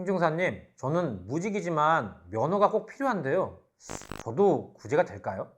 행정사님, 저는 무직이지만 면허가 꼭 필요한데요. 저도 구제가 될까요?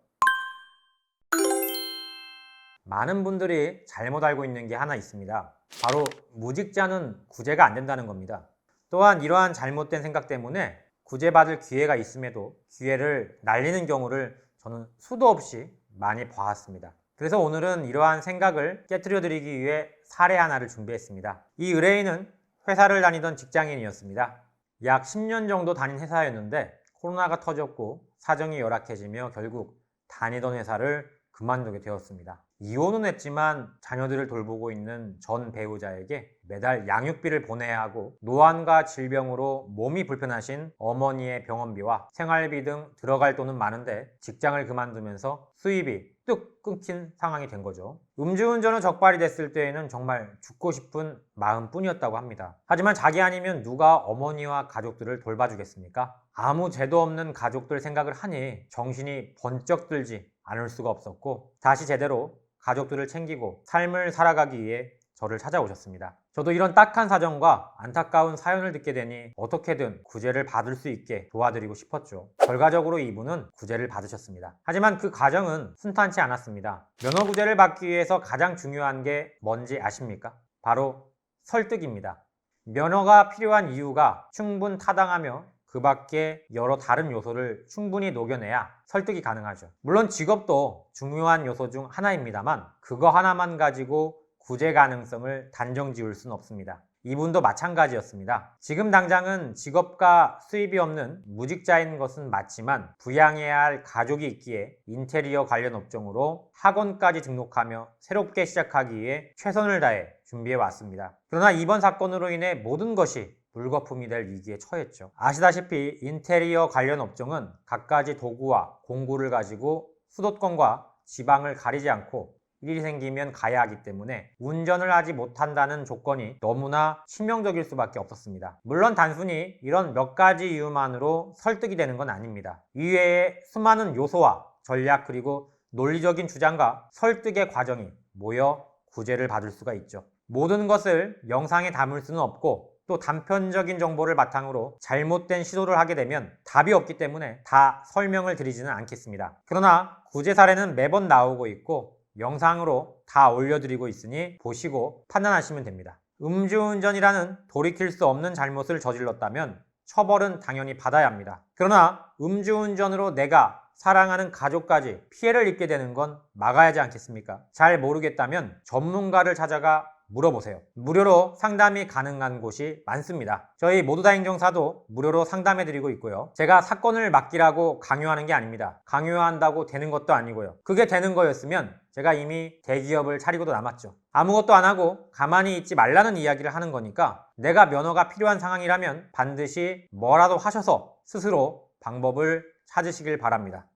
많은 분들이 잘못 알고 있는 게 하나 있습니다. 바로 무직자는 구제가 안 된다는 겁니다. 또한 이러한 잘못된 생각 때문에 구제받을 기회가 있음에도 기회를 날리는 경우를 저는 수도 없이 많이 봐왔습니다. 그래서 오늘은 이러한 생각을 깨뜨려 드리기 위해 사례 하나를 준비했습니다. 이 의뢰인은 회사를 다니던 직장인이었습니다. 약 10년 정도 다닌 회사였는데 코로나가 터졌고 사정이 열악해지며 결국 다니던 회사를 그만두게 되었습니다. 이혼은 했지만 자녀들을 돌보고 있는 전 배우자에게 매달 양육비를 보내야 하고 노안과 질병으로 몸이 불편하신 어머니의 병원비와 생활비 등 들어갈 돈은 많은데 직장을 그만두면서 수입이 뚝 끊긴 상황이 된 거죠. 음주운전은 적발이 됐을 때에는 정말 죽고 싶은 마음뿐이었다고 합니다. 하지만 자기 아니면 누가 어머니와 가족들을 돌봐주겠습니까? 아무 죄도 없는 가족들 생각을 하니 정신이 번쩍 들지 않을 수가 없었고 다시 제대로 가족들을 챙기고 삶을 살아가기 위해 저를 찾아오셨습니다. 저도 이런 딱한 사정과 안타까운 사연을 듣게 되니 어떻게든 구제를 받을 수 있게 도와드리고 싶었죠. 결과적으로 이분은 구제를 받으셨습니다. 하지만 그 과정은 순탄치 않았습니다. 면허 구제를 받기 위해서 가장 중요한 게 뭔지 아십니까? 바로 설득입니다. 면허가 필요한 이유가 충분 타당하며 그 밖에 여러 다른 요소를 충분히 녹여내야 설득이 가능하죠. 물론 직업도 중요한 요소 중 하나입니다만 그거 하나만 가지고 구제 가능성을 단정 지을 수는 없습니다. 이분도 마찬가지였습니다. 지금 당장은 직업과 수입이 없는 무직자인 것은 맞지만 부양해야 할 가족이 있기에 인테리어 관련 업종으로 학원까지 등록하며 새롭게 시작하기 위해 최선을 다해 준비해 왔습니다. 그러나 이번 사건으로 인해 모든 것이 물거품이 될 위기에 처했죠. 아시다시피 인테리어 관련 업종은 갖가지 도구와 공구를 가지고 수도권과 지방을 가리지 않고 일이 생기면 가야 하기 때문에 운전을 하지 못한다는 조건이 너무나 치명적일 수밖에 없었습니다. 물론 단순히 이런 몇 가지 이유만으로 설득이 되는 건 아닙니다. 이외에 수많은 요소와 전략 그리고 논리적인 주장과 설득의 과정이 모여 구제를 받을 수가 있죠. 모든 것을 영상에 담을 수는 없고 또 단편적인 정보를 바탕으로 잘못된 시도를 하게 되면 답이 없기 때문에 다 설명을 드리지는 않겠습니다. 그러나 구제 사례는 매번 나오고 있고 영상으로 다 올려드리고 있으니 보시고 판단하시면 됩니다. 음주운전이라는 돌이킬 수 없는 잘못을 저질렀다면 처벌은 당연히 받아야 합니다. 그러나 음주운전으로 내가 사랑하는 가족까지 피해를 입게 되는 건 막아야 하지 않겠습니까? 잘 모르겠다면 전문가를 찾아가 물어보세요. 무료로 상담이 가능한 곳이 많습니다. 저희 모두 다 행정사도 무료로 상담해드리고 있고요. 제가 사건을 맡기라고 강요하는 게 아닙니다. 강요한다고 되는 것도 아니고요. 그게 되는 거였으면 제가 이미 대기업을 차리고도 남았죠. 아무것도 안 하고 가만히 있지 말라는 이야기를 하는 거니까 내가 면허가 필요한 상황이라면 반드시 뭐라도 하셔서 스스로 방법을 찾으시길 바랍니다.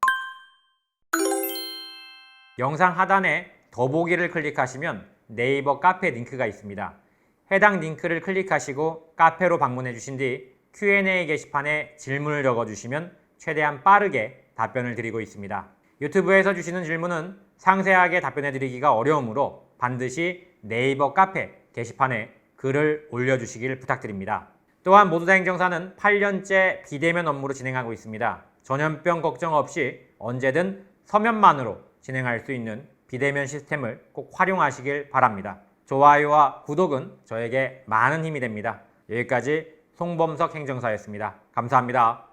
영상 하단에 더보기를 클릭하시면 네이버 카페 링크가 있습니다. 해당 링크를 클릭하시고 카페로 방문해 주신 뒤 Q&A 게시판에 질문을 적어 주시면 최대한 빠르게 답변을 드리고 있습니다. 유튜브에서 주시는 질문은 상세하게 답변해 드리기가 어려우므로 반드시 네이버 카페 게시판에 글을 올려주시길 부탁드립니다. 또한 모두다 행정사는 8년째 비대면 업무를 진행하고 있습니다. 전염병 걱정 없이 언제든 서면만으로 진행할 수 있는 비대면 시스템을 꼭 활용하시길 바랍니다. 좋아요와 구독은 저에게 많은 힘이 됩니다. 여기까지 송범석 행정사였습니다. 감사합니다.